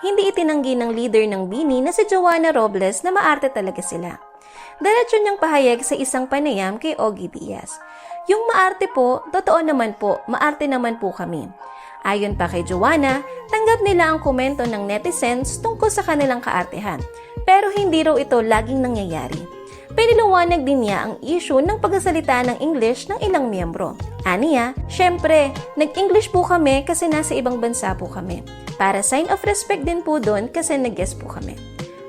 hindi itinanggi ng leader ng Bini na si Joanna Robles na maarte talaga sila. Diretso niyang pahayag sa isang panayam kay Ogie Diaz. Yung maarte po, totoo naman po, maarte naman po kami. Ayon pa kay Joanna, tanggap nila ang komento ng netizens tungkol sa kanilang kaartehan. Pero hindi raw ito laging nangyayari. Piniliwanag din niya ang issue ng pagsasalita ng English ng ilang miyembro. Aniya, syempre, nag-English po kami kasi nasa ibang bansa po kami. Para sign of respect din po doon kasi nag-guest po kami.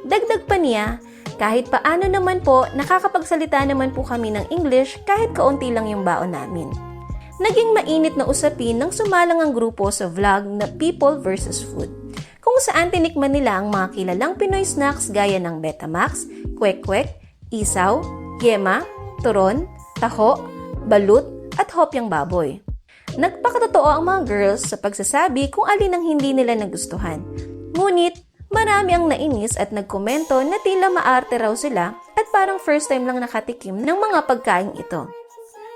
Dagdag pa niya, kahit paano naman po, nakakapagsalita naman po kami ng English kahit kaunti lang yung baon namin. Naging mainit na usapin nang sumalang ang grupo sa vlog na People vs. Food, kung saan tinikman nila ang mga kilalang Pinoy snacks gaya ng Betamax, Kwek-Kwek, Isaw, Yema, Turon, Taho, Balut, at Hopyang Baboy. Nagpakatotoo ang mga girls sa pagsasabi kung alin ang hindi nila nagustuhan. Ngunit, marami ang nainis at nagkomento na tila maarte raw sila at parang first time lang nakatikim ng mga pagkain ito.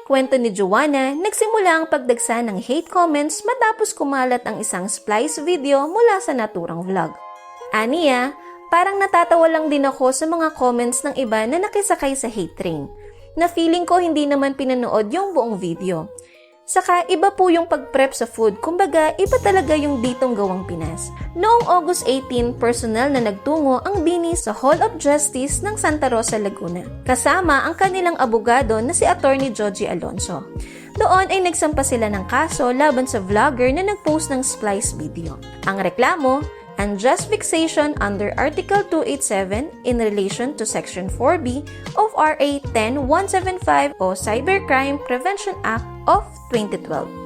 Kwento ni Joanna, nagsimula ang pagdagsa ng hate comments matapos kumalat ang isang splice video mula sa naturang vlog. Aniya, parang natatawa lang din ako sa mga comments ng iba na nakisakay sa hate train, na feeling ko hindi naman pinanood yung buong video. Saka iba po yung pag-prep sa food, kumbaga iba talaga yung ditong gawang Pinas. Noong August 18, personal na nagtungo ang Bini sa Hall of Justice ng Santa Rosa, Laguna. Kasama ang kanilang abogado na si Attorney Joji Alonso. Doon ay nagsampa sila ng kaso laban sa vlogger na nagpost ng splice video. Ang reklamo, unjust fixation under Article 287 in relation to Section 4B of RA 10175 o Cybercrime Prevention Act of 2012.